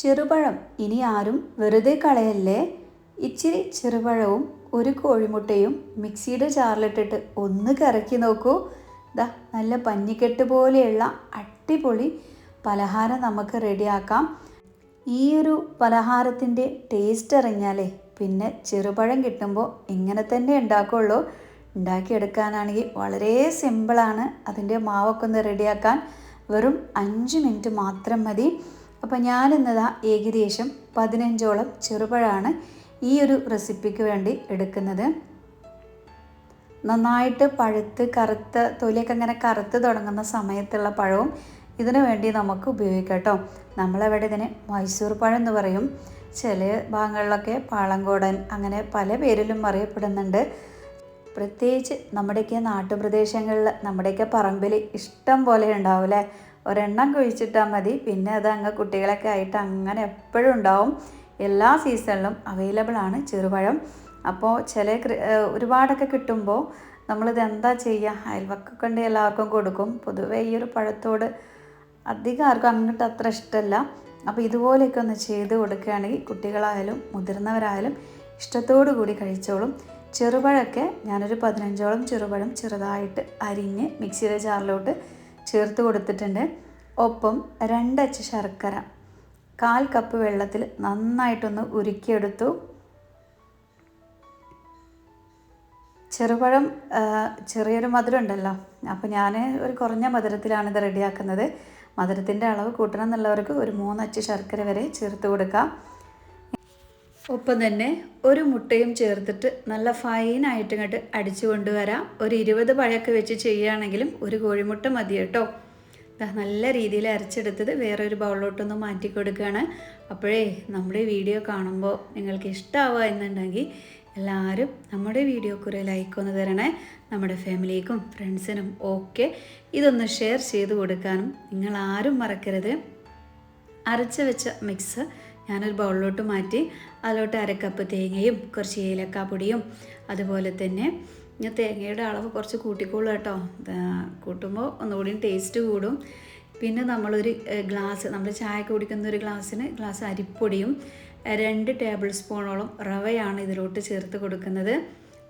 ചെറുപഴം. ഇനി ആരും വെറുതെ കളയല്ലേ? ഇച്ചിരി ചെറുപഴവും ഒരു കോഴിമുട്ടയും മിക്സിയുടെ ജാറിലിട്ടിട്ട് ഒന്ന് കറക്കി നോക്കൂ. ദാ നല്ല പഞ്ഞിക്കെട്ട് പോലെയുള്ള അടിപൊളി പലഹാരം നമുക്ക് റെഡിയാക്കാം. ഈ ഒരു പലഹാരത്തിന്റെ ടേസ്റ്റ് അറിഞ്ഞാലേ പിന്നെ ചെറുപഴം കിട്ടുമ്പോൾ ഇങ്ങനെ തന്നെ ഉണ്ടാക്കുള്ളൂ. ഉണ്ടാക്കിയെടുക്കാനാണെങ്കിൽ വളരെ സിമ്പിളാണ് അതിന്റെ മാവൊക്കെ ഒന്ന് റെഡിയാക്കാൻ. വെറും അഞ്ച് മിനിറ്റ് മാത്രം മതി. അപ്പോൾ ഞാനിന്നതാ ഏകദേശം പതിനഞ്ചോളം ചെറുപഴമാണ് ഈ ഒരു റെസിപ്പിക്ക് വേണ്ടി എടുക്കുന്നത്. നന്നായിട്ട് പഴുത്ത് കറുത്ത് തൊലിയൊക്കെ ഇങ്ങനെ കറുത്ത് തുടങ്ങുന്ന സമയത്തുള്ള പഴവും ഇതിനു വേണ്ടി നമുക്ക് ഉപയോഗിക്കാം കേട്ടോ. നമ്മളവിടെ ഇതിന് മൈസൂർ പഴം എന്ന് പറയും. ചില ഭാഗങ്ങളിലൊക്കെ പാളങ്കോടൻ അങ്ങനെ പല പേരിലും അറിയപ്പെടുന്നുണ്ട്. പ്രത്യേകിച്ച് നമ്മുടെയൊക്കെ നാട്ടുപ്രദേശങ്ങളിൽ നമ്മുടെയൊക്കെ പറമ്പിൽ ഇഷ്ടം പോലെ ഉണ്ടാവില്ലേ ഒരെണ്ണം കുഴിച്ചിട്ടാൽ മതി. പിന്നെ അത് അങ്ങ് കുട്ടികളൊക്കെ ആയിട്ട് അങ്ങനെ എപ്പോഴും ഉണ്ടാവും. എല്ലാ സീസണിലും അവൈലബിൾ ആണ് ചെറുപഴം. അപ്പോൾ ചില ഒരുപാടൊക്കെ കിട്ടുമ്പോൾ നമ്മളിത് എന്താ ചെയ്യുക അയൽവക്കൊക്കെ ഉണ്ട് എല്ലാവർക്കും കൊടുക്കും. പൊതുവേ ഈ ഒരു പഴത്തോട് അധികം ആർക്കും അങ്ങോട്ട് അത്ര ഇഷ്ടമല്ല അപ്പോൾ ഇതുപോലെയൊക്കെ ഒന്ന് ചെയ്ത് കൊടുക്കുകയാണെങ്കിൽ കുട്ടികളായാലും മുതിർന്നവരായാലും ഇഷ്ടത്തോടു കൂടി കഴിച്ചോളും. ചെറുപഴമൊക്കെ ഞാനൊരു പതിനഞ്ചോളം ചെറുപഴം ചെറുതായിട്ട് അരിഞ്ഞ് മിക്സിയുടെ ജാറിലോട്ട് ചേർത്ത് കൊടുത്തിട്ടുണ്ട്. ഒപ്പം രണ്ടച്ച് ശർക്കര. കാൽ കപ്പ് വെള്ളത്തിൽ നന്നായിട്ടൊന്ന് ഉരുക്കിയെടുത്തു. ചെറുപഴം ചെറിയൊരു മധുരം ഉണ്ടല്ലോ. അപ്പോൾ ഞാൻ ഒരു കുറഞ്ഞ മധുരത്തിലാണ് ഇത് റെഡിയാക്കുന്നത്. മധുരത്തിന്റെ അളവ് കൂട്ടണം എന്നുള്ളവർക്ക് ഒരു മൂന്നച്ച് ശർക്കര വരെ ചേർത്ത് കൊടുക്കാം. ഒപ്പം തന്നെ ഒരു മുട്ടയും ചേർത്തിട്ട് നല്ല ഫൈനായിട്ട് ഇങ്ങോട്ട് അടിച്ചു കൊണ്ടുവരാം. ഒരു ഇരുപത് പഴയൊക്കെ വെച്ച് ചെയ്യുകയാണെങ്കിലും ഒരു കോഴിമുട്ട മതി കേട്ടോ. നല്ല രീതിയിൽ അരച്ചെടുത്തത് വേറൊരു ബൗളിലോട്ടൊന്ന് മാറ്റി കൊടുക്കുകയാണ്. അപ്പോഴേ നമ്മുടെ വീഡിയോ കാണുമ്പോൾ നിങ്ങൾക്ക് ഇഷ്ടമാവുക എന്നുണ്ടെങ്കിൽ എല്ലാവരും നമ്മുടെ വീഡിയോക്ക് ഒരു ലൈക്ക് ഒന്ന് തരണേ. നമ്മുടെ ഫാമിലിക്കും ഫ്രണ്ട്സിനും ഒക്കെ ഇതൊന്ന് ഷെയർ ചെയ്ത് കൊടുക്കാനും നിങ്ങൾ ആരും മറക്കരുത്. അരച്ച് വെച്ച മിക്സ് ഞാനൊരു ബൗളിലോട്ട് മാറ്റി അതിലോട്ട് അരക്കപ്പ് തേങ്ങയും കുറച്ച് ഏലക്കാപ്പൊടിയും അതുപോലെ തന്നെ ഞാൻ തേങ്ങയുടെ അളവ് കുറച്ച് കൂട്ടിക്കോളൂ കേട്ടോ. കൂട്ടുമ്പോൾ ഒന്നുകൂടി ടേസ്റ്റ് കൂടും. പിന്നെ നമ്മളൊരു ഗ്ലാസ് നമ്മൾ ചായ കുടിക്കുന്ന ഒരു ഗ്ലാസ്സിന് ഗ്ലാസ് അരിപ്പൊടിയും രണ്ട് ടേബിൾ സ്പൂണോളം റവയാണ് ഇതിലോട്ട് ചേർത്ത് കൊടുക്കുന്നത്.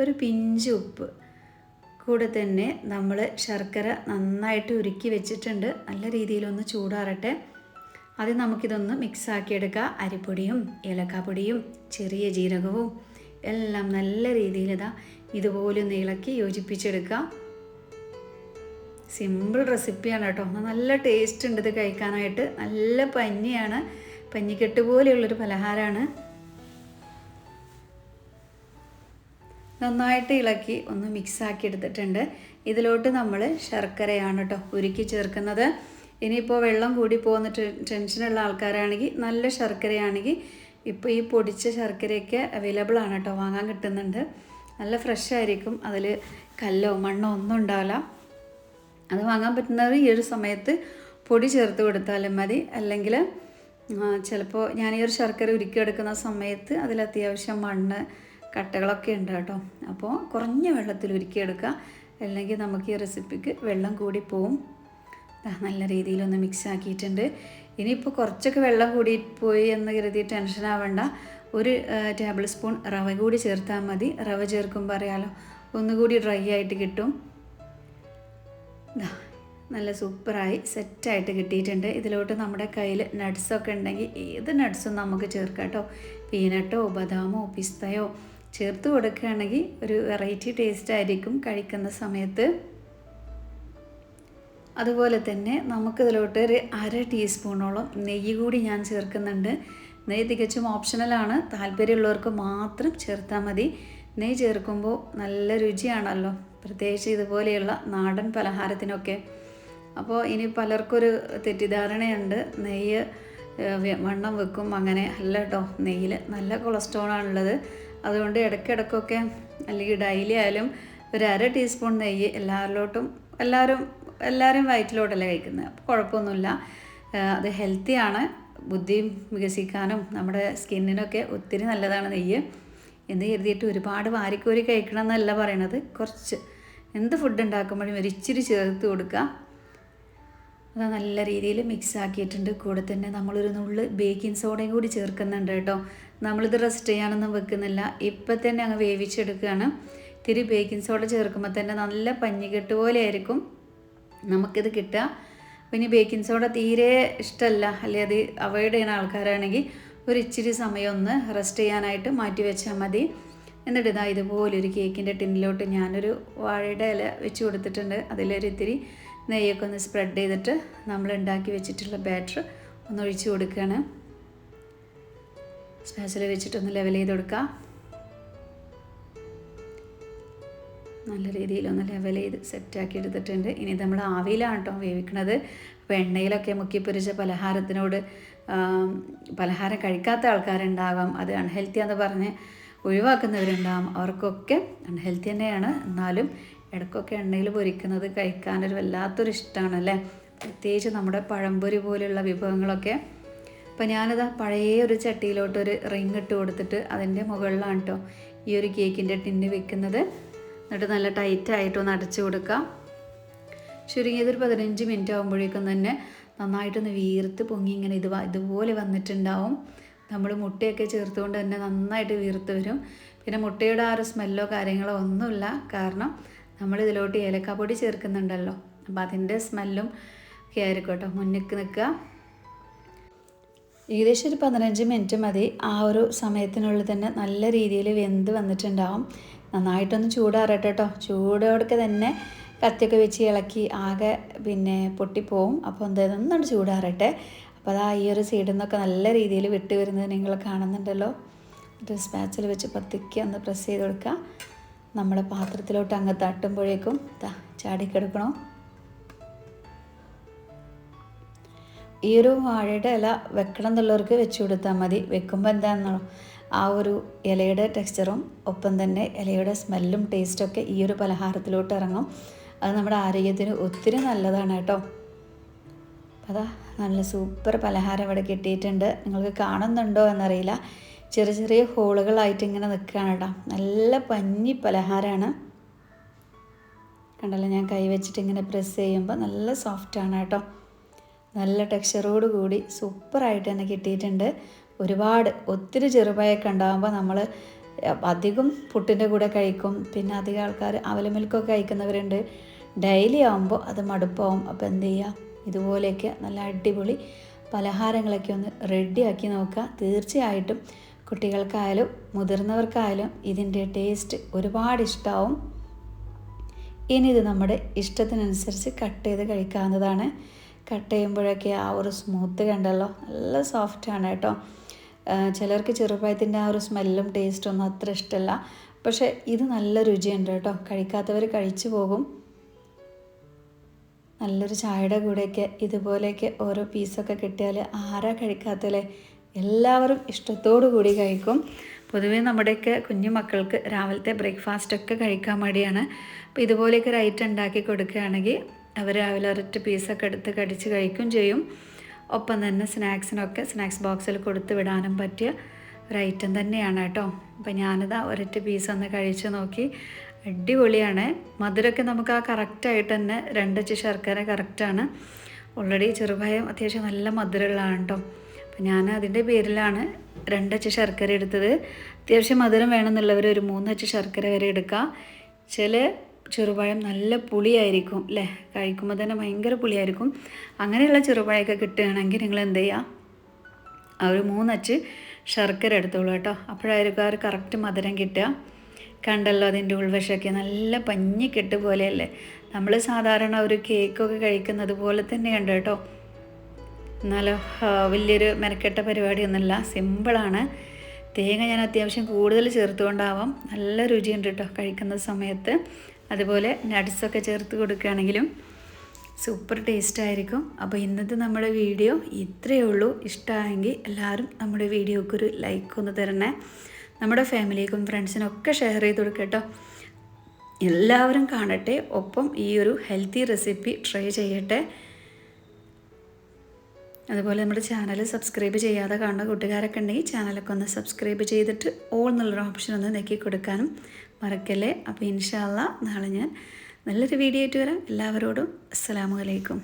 ഒരു പിഞ്ച് ഉപ്പ്. കൂടെ തന്നെ നമ്മൾ ശർക്കര നന്നായിട്ട് ഉരുക്കി വെച്ചിട്ടുണ്ട്. നല്ല രീതിയിലൊന്ന് ചൂടാറട്ടെ. അത് നമുക്കിതൊന്ന് മിക്സാക്കി എടുക്കാം അരിപ്പൊടിയും ഏലക്കാപ്പൊടിയും ചെറിയ ജീരകവും എല്ലാം നല്ല രീതിയിൽ ഇതാ ഇതുപോലെ ഒന്ന് ഇളക്കി യോജിപ്പിച്ചെടുക്കുക. സിമ്പിൾ റെസിപ്പിയാണ് കേട്ടോ. നല്ല ടേസ്റ്റ് ഉണ്ട് ഇത് കഴിക്കാനായിട്ട്. നല്ല പഞ്ഞിയാണ്. പഞ്ഞിക്കെട്ട് പോലെയുള്ളൊരു പലഹാരമാണ്. നന്നായിട്ട് ഇളക്കി ഒന്ന് മിക്സാക്കി എടുത്തിട്ടുണ്ട്. ഇതിലോട്ട് നമ്മൾ ശർക്കരയാണ് കേട്ടോ ഉരുക്കി ചേർക്കുന്നത്. ഇനിയിപ്പോൾ വെള്ളം കൂടി പോകുന്ന ടെൻഷനുള്ള ആൾക്കാരാണെങ്കിൽ നല്ല ശർക്കരയാണെങ്കിൽ ഇപ്പോൾ ഈ പൊടിച്ച ശർക്കരയൊക്കെ അവൈലബിൾ ആണ് കേട്ടോ വാങ്ങാൻ കിട്ടുന്നുണ്ട്. നല്ല ഫ്രഷ് ആയിരിക്കും. അതിൽ കല്ലോ മണ്ണോ ഒന്നും ഉണ്ടാവില്ല. അത് വാങ്ങാൻ പറ്റുന്നത് ഈ ഒരു സമയത്ത് പൊടി ചേർത്ത് കൊടുത്താലും മതി. അല്ലെങ്കിൽ ചിലപ്പോൾ ഞാൻ ഈ ഒരു ശർക്കര ഉരുക്കിയെടുക്കുന്ന സമയത്ത് അതിൽ അത്യാവശ്യം മണ്ണ് കട്ടകളൊക്കെ ഉണ്ട് കേട്ടോ. അപ്പോൾ കുറഞ്ഞ വെള്ളത്തിൽ ഉരുക്കിയെടുക്കുക. അല്ലെങ്കിൽ നമുക്ക് ഈ റെസിപ്പിക്ക് വെള്ളം കൂടി പോവും. നല്ല രീതിയിലൊന്ന് മിക്സ് ആക്കിയിട്ടുണ്ട്. ഇനിയിപ്പോൾ കുറച്ചൊക്കെ വെള്ളം കൂടി പോയി എന്ന് കരുതി ടെൻഷൻ ആവേണ്ട. ഒരു ടേബിൾ സ്പൂൺ റവ കൂടി ചേർത്താൽ മതി. റവ ചേർക്കുമ്പോൾ അറിയാലോ ഒന്നുകൂടി ഡ്രൈ ആയിട്ട് കിട്ടും. നല്ല സൂപ്പറായി സെറ്റായിട്ട് കിട്ടിയിട്ടുണ്ട്. ഇതിലോട്ട് നമ്മുടെ കയ്യിൽ നട്ട്സൊക്കെ ഉണ്ടെങ്കിൽ ഏത് നട്ട്സും നമുക്ക് ചേർക്കാം കേട്ടോ പീനട്ടോ ബദാമോ പിസ്തയോ ചേർത്ത് കൊടുക്കുകയാണെങ്കിൽ ഒരു വെറൈറ്റി ടേസ്റ്റ് ആയിരിക്കും കഴിക്കുന്ന സമയത്ത്. അതുപോലെ തന്നെ നമുക്കിതിലോട്ട് ഒരു അര ടീസ്പൂണോളം നെയ്യ് കൂടി ഞാൻ ചേർക്കുന്നുണ്ട്. നെയ്യ് തികച്ചും ഓപ്ഷണലാണ് താല്പര്യമുള്ളവർക്ക് മാത്രം ചേർത്താൽ മതി. നെയ്യ് ചേർക്കുമ്പോൾ നല്ല രുചിയാണല്ലോ. പ്രത്യേകിച്ച് ഇതുപോലെയുള്ള നാടൻ പലഹാരത്തിനൊക്കെ. അപ്പോൾ ഇനി പലർക്കൊരു തെറ്റിദ്ധാരണയുണ്ട്. നെയ്യ് വണ്ണം വെക്കും അങ്ങനെ. അല്ല കേട്ടോ നെയ്യിൽ നല്ല കൊളസ്ട്രോളാണുള്ളത് അതുകൊണ്ട് ഇടയ്ക്കിടയ്ക്കൊക്കെ അല്ലെങ്കിൽ ഡെയിലി ആയാലും ഒരു അര ടീസ്പൂൺ നെയ്യ് എല്ലാവരിലോട്ടും എല്ലാവരും എല്ലാവരും വയറ്റിലോട്ടല്ലേ കഴിക്കുന്നത് അപ്പോൾ കുഴപ്പമൊന്നുമില്ല. അത് ഹെൽത്തിയാണ് ബുദ്ധിയും വികസിക്കാനും നമ്മുടെ സ്കിന്നിനൊക്കെ ഒത്തിരി നല്ലതാണ് നെയ്യ്. എന്ന് കരുതിയിട്ട് ഒരുപാട് വാരിക്കോരി കഴിക്കണം എന്നല്ല പറയണത്. കുറച്ച് എന്ത് ഫുഡ് ഉണ്ടാക്കുമ്പോഴും ഒരു ഇച്ചിരി ചേർത്ത് കൊടുക്കുക. അത് നല്ല രീതിയിൽ മിക്സ് ആക്കിയിട്ടുണ്ട്. കൂടെ തന്നെ നമ്മളൊരു നുള്ള് ബേക്കിംഗ് സോഡയും കൂടി ചേർക്കുന്നുണ്ട് കേട്ടോ. നമ്മളിത് റെസ്റ്റ് ചെയ്യാനൊന്നും വെക്കുന്നില്ല. ഇപ്പം തന്നെ അങ്ങ് വേവിച്ചെടുക്കുകയാണ്. ഇത്തിരി ബേക്കിംഗ് സോഡ ചേർക്കുമ്പോൾ തന്നെ നല്ല പഞ്ഞിക്കെട്ട് പോലെ ആയിരിക്കും. നമുക്കിത് കിട്ടുക. പിന്നെ ബേക്കിംഗ് സോഡ തീരെ ഇഷ്ടമല്ല അല്ലെ അത് അവോയ്ഡ് ചെയ്യുന്ന ആൾക്കാരാണെങ്കിൽ ഒരു ഇച്ചിരി സമയം ഒന്ന് റെസ്റ്റ് ചെയ്യാനായിട്ട് മാറ്റി വെച്ചാൽ മതി. എന്നിട്ട് ഇതാ ഇതുപോലെ ഒരു കേക്കിന്റെ ടിന്നിലോട്ട് ഞാനൊരു വാഴയുടെ ഇല വെച്ച് കൊടുത്തിട്ടുണ്ട്. അതിലൊരു ഇത്തിരി നെയ്യൊക്കെ ഒന്ന് സ്പ്രെഡ് ചെയ്തിട്ട് നമ്മൾ ഉണ്ടാക്കി വെച്ചിട്ടുള്ള ബാറ്റർ ഒന്ന് ഒഴിച്ച് കൊടുക്കുകയാണ്. സ്പാച്ചിൽ വെച്ചിട്ടൊന്ന് ലെവൽ ചെയ്ത് കൊടുക്കുക. നല്ല രീതിയിലൊന്ന് ലെവൽ ചെയ്ത് സെറ്റാക്കി എടുത്തിട്ടുണ്ട്. ഇനി നമ്മൾ ആവിയിലാണ് കേട്ടോ വേവിക്കണത്. അപ്പോൾ എണ്ണയിലൊക്കെ പലഹാരത്തിനോട് പലഹാരം കഴിക്കാത്ത ആൾക്കാരുണ്ടാകാം അത് അൺഹെൽത്തി എന്ന് പറഞ്ഞ് ഒഴിവാക്കുന്നവരുണ്ടാകും അവർക്കൊക്കെ അൺഹെൽത്തി തന്നെയാണ്. എന്നാലും ഇടയ്ക്കൊക്കെ എണ്ണയിൽ പൊരിക്കുന്നത് കഴിക്കാനൊരു വല്ലാത്തൊരു ഇഷ്ടമാണ് അല്ലേ? പ്രത്യേകിച്ച് നമ്മുടെ പഴംപൊരി പോലെയുള്ള വിഭവങ്ങളൊക്കെ. അപ്പോൾ ഞാനത് പഴയ ഒരു ചട്ടിയിലോട്ട് ഒരു റിങ് ഇട്ട് കൊടുത്തിട്ട് അതിന്റെ മുകളിലാണ് കേട്ടോ ഈ ഒരു കേക്കിന്റെ ടിന്ന് വെക്കുന്നത്. എന്നിട്ട് നല്ല ടൈറ്റായിട്ട് ഒന്ന് അടച്ചു കൊടുക്കാം. ചുരുങ്ങിയതൊരു പതിനഞ്ച് മിനിറ്റ് ആകുമ്പോഴേക്കും തന്നെ നന്നായിട്ടൊന്ന് വീർത്ത് പൊങ്ങി ഇങ്ങനെ ഇത് ഇതുപോലെ വന്നിട്ടുണ്ടാവും. നമ്മൾ മുട്ടയൊക്കെ ചേർത്തുകൊണ്ട് തന്നെ നന്നായിട്ട് വീർത്ത് വരും. പിന്നെ മുട്ടയുടെ ആ ഒരു സ്മെല്ലോ കാര്യങ്ങളോ ഒന്നുമില്ല. കാരണം നമ്മൾ ഇതിലോട്ട് ഏലക്കാപ്പൊടി ചേർക്കുന്നുണ്ടല്ലോ. അപ്പോൾ അതിന്റെ സ്മെല്ലും ഒക്കെ ആയിരിക്കും കേട്ടോ മുന്നിക്ക് നിൽക്കുക. ഏകദേശം ഒരു പതിനഞ്ച് മിനിറ്റ് മതി. ആ ഒരു സമയത്തിനുള്ളിൽ തന്നെ നല്ല രീതിയിൽ വെന്ത് വന്നിട്ടുണ്ടാവും. നന്നായിട്ടൊന്ന് ചൂടാറട്ടെ കേട്ടോ ചൂടോടൊക്കെ തന്നെ കത്തിയൊക്കെ വെച്ച് ഇളക്കി ആകെ പിന്നെ പൊട്ടിപ്പോവും. അപ്പോൾ എന്തായാലും ചൂടാറട്ടെ. അപ്പോൾ അതാ ഈ ഒരു സൈഡിൽ നിന്നൊക്കെ നല്ല രീതിയിൽ വിട്ട് വരുന്നത് നിങ്ങൾ കാണുന്നുണ്ടല്ലോ. ഒരു സ്പാച്ചിൽ വെച്ച് പത്തിക്ക് ഒന്ന് പ്രസ് ചെയ്ത് കൊടുക്കുക. നമ്മുടെ പാത്രത്തിലോട്ട് അങ്ങ് തട്ടുമ്പോഴേക്കും ചാടിക്കെടുക്കണോ? ഈ ഒരു വാഴയുടെ ഇല വെക്കണം എന്നുള്ളവർക്ക് വെച്ച് കൊടുത്താൽ മതി. വെക്കുമ്പോൾ എന്താണെന്നോ? ആ ഒരു ഇലയുടെ ടെക്സ്ചറും ഒപ്പം തന്നെ ഇലയുടെ സ്മെല്ലും ടേസ്റ്റൊക്കെ ഈ ഒരു പലഹാരത്തിലോട്ട് ഇറങ്ങും. അത് നമ്മുടെ ആരോഗ്യത്തിന് ഒത്തിരി നല്ലതാണ് കേട്ടോ. അതാ നല്ല സൂപ്പർ പലഹാരം ഇവിടെ കിട്ടിയിട്ടുണ്ട്. നിങ്ങൾക്ക് കാണുന്നുണ്ടോ എന്നറിയില്ല. ചെറിയ ചെറിയ ഹോളുകളായിട്ട് ഇങ്ങനെ നിൽക്കുകയാണ് കേട്ടോ. നല്ല പഞ്ഞി പലഹാരമാണ്. കണ്ടല്ലോ ഞാൻ കൈ വെച്ചിട്ട് ഇങ്ങനെ പ്രസ് ചെയ്യുമ്പോൾ നല്ല സോഫ്റ്റാണ് കേട്ടോ. നല്ല ടെക്സ്ചറോട് കൂടി സൂപ്പറായിട്ട് തന്നെ കിട്ടിയിട്ടുണ്ട്. ഒരുപാട് ഒത്തിരി ചെറുപയൊക്കെ ഉണ്ടാകുമ്പോൾ നമ്മൾ അധികം പുട്ടിന്റെ കൂടെ കഴിക്കും. പിന്നെ അധികം ആൾക്കാർ അവലമിൽക്കൊക്കെ കഴിക്കുന്നവരുണ്ട്. ഡെയിലി ആകുമ്പോൾ അത് മടുപ്പാവും. അപ്പോൾ എന്ത് ചെയ്യുക ഇതുപോലെയൊക്കെ നല്ല അടിപൊളി പലഹാരങ്ങളൊക്കെ ഒന്ന് റെഡിയാക്കി നോക്കുക. തീർച്ചയായിട്ടും കുട്ടികൾക്കായാലും മുതിർന്നവർക്കായാലും ഇതിന്റെ ടേസ്റ്റ് ഒരുപാട് ഇഷ്ടമാവും ഇനി ഇത് നമ്മുടെ ഇഷ്ടത്തിനനുസരിച്ച് കട്ട് ചെയ്ത് കഴിക്കാവുന്നതാണ്. കട്ട് ചെയ്യുമ്പോഴൊക്കെ ആ ഒരു സ്മൂത്ത് കണ്ടല്ലോ? നല്ല സോഫ്റ്റാണ് കേട്ടോ. ചിലർക്ക് ചെറുപ്രായത്തിന്റെ ആ ഒരു സ്മെല്ലും ടേസ്റ്റും ഒന്നും അത്ര ഇഷ്ടമല്ല പക്ഷേ ഇത് നല്ല രുചിയുണ്ട് കേട്ടോ. കഴിക്കാത്തവർ കഴിച്ചു പോകും. നല്ലൊരു ചായയുടെ കൂടെയൊക്കെ ഇതുപോലെയൊക്കെ ഓരോ പീസൊക്കെ കിട്ടിയാൽ ആരാ കഴിക്കാത്തല്ലേ എല്ലാവരും ഇഷ്ടത്തോടു കൂടി കഴിക്കും. പൊതുവേ നമ്മുടെയൊക്കെ കുഞ്ഞു മക്കൾക്ക് രാവിലത്തെ ബ്രേക്ക്ഫാസ്റ്റൊക്കെ കഴിക്കാൻ മടിയാണ്. അപ്പോൾ ഇതുപോലെയൊക്കെ ഒരു ഐറ്റം ഉണ്ടാക്കി കൊടുക്കുകയാണെങ്കിൽ അവർ രാവിലെ ഒരൊറ്റ പീസൊക്കെ എടുത്ത് കടിച്ച് കഴിക്കും ചെയ്യും. ഒപ്പം തന്നെ സ്നാക്സിനൊക്കെ സ്നാക്സ് ബോക്സിൽ കൊടുത്ത് വിടാനും പറ്റിയ ഒരു ഐറ്റം തന്നെയാണ് കേട്ടോ. അപ്പം ഞാനിതാ ഒരൊറ്റ പീസ് ഒന്ന് കഴിച്ച് നോക്കി. അടിപൊളിയാണ്. മധുരമൊക്കെ നമുക്ക് ആ കറക്റ്റായിട്ട് തന്നെ രണ്ടച്ച് ശർക്കര കറക്റ്റാണ് ഓൾറെഡി ചെറുപായം അത്യാവശ്യം നല്ല മധുരമുള്ളതാണ് കേട്ടോ. അപ്പം ഞാൻ അതിന്റെ പേരിലാണ് രണ്ടച്ച് ശർക്കര എടുത്തത്. അത്യാവശ്യം മധുരം വേണമെന്നുള്ളവർ ഒരു മൂന്നച്ച് ശർക്കര വരെ എടുക്കുക ചില ചെറുപഴം നല്ല പുളിയായിരിക്കും അല്ലേ കഴിക്കുമ്പോൾ തന്നെ ഭയങ്കര പുളിയായിരിക്കും. അങ്ങനെയുള്ള ചെറുപഴമൊക്കെ കിട്ടുകയാണെങ്കിൽ നിങ്ങൾ എന്ത് ചെയ്യുക ആ ഒരു മൂന്നച്ച് ശർക്കര എടുത്തോളൂ കേട്ടോ. അപ്പോഴായിരിക്കും ആ ഒരു കറക്റ്റ് മധുരം കിട്ടുക. കണ്ടല്ലോ അതിന്റെ ഉൾവശമൊക്കെ നല്ല പഞ്ഞിക്കെട്ട് പോലെയല്ലേ? നമ്മൾ സാധാരണ ഒരു കേക്കൊക്കെ കഴിക്കുന്നത് പോലെ തന്നെയുണ്ട് കേട്ടോ. എന്നാലോ വലിയൊരു മെനക്കെട്ട പരിപാടിയൊന്നുമില്ല. സിമ്പിളാണ് തേങ്ങ ഞാൻ അത്യാവശ്യം കൂടുതൽ ചേർത്തുകൊണ്ടാവാം. നല്ല രുചിയുണ്ട് കേട്ടോ കഴിക്കുന്ന സമയത്ത്. അതുപോലെ നട്ട്സൊക്കെ ചേർത്ത് കൊടുക്കുകയാണെങ്കിലും സൂപ്പർ ടേസ്റ്റ് ആയിരിക്കും. അപ്പോൾ ഇന്നത്തെ നമ്മുടെ വീഡിയോ ഇത്രയേ ഉള്ളൂ. ഇഷ്ടമായെങ്കിൽ എല്ലാവരും നമ്മുടെ വീഡിയോക്ക് ഒരു ലൈക്ക് ഒന്ന് തരണേ. നമ്മുടെ ഫാമിലിക്കും ഫ്രണ്ട്സിനും ഒക്കെ ഷെയർ ചെയ്ത് കൊടുക്കട്ടോ. എല്ലാവരും കാണട്ടെ. ഒപ്പം ഈ ഒരു ഹെൽത്തി റെസിപ്പി ട്രൈ ചെയ്യട്ടെ. അതുപോലെ നമ്മുടെ ചാനൽ സബ്സ്ക്രൈബ് ചെയ്യാതെ കാണുന്ന കൂട്ടുകാരൊക്കെ ഉണ്ടെങ്കിൽ ചാനലൊക്കെ ഒന്ന് സബ്സ്ക്രൈബ് ചെയ്തിട്ട് ഓൾ എന്നുള്ളൊരു ഓപ്ഷൻ ഒന്ന് നെക്കി കൊടുക്കാനും മറക്കല്ലേ? അപ്പോൾ ഇൻഷാല്ല നാളെ ഞാൻ നല്ലൊരു വീഡിയോ ആയിട്ട് വരാം. എല്ലാവരോടും അസ്സാമലൈക്കും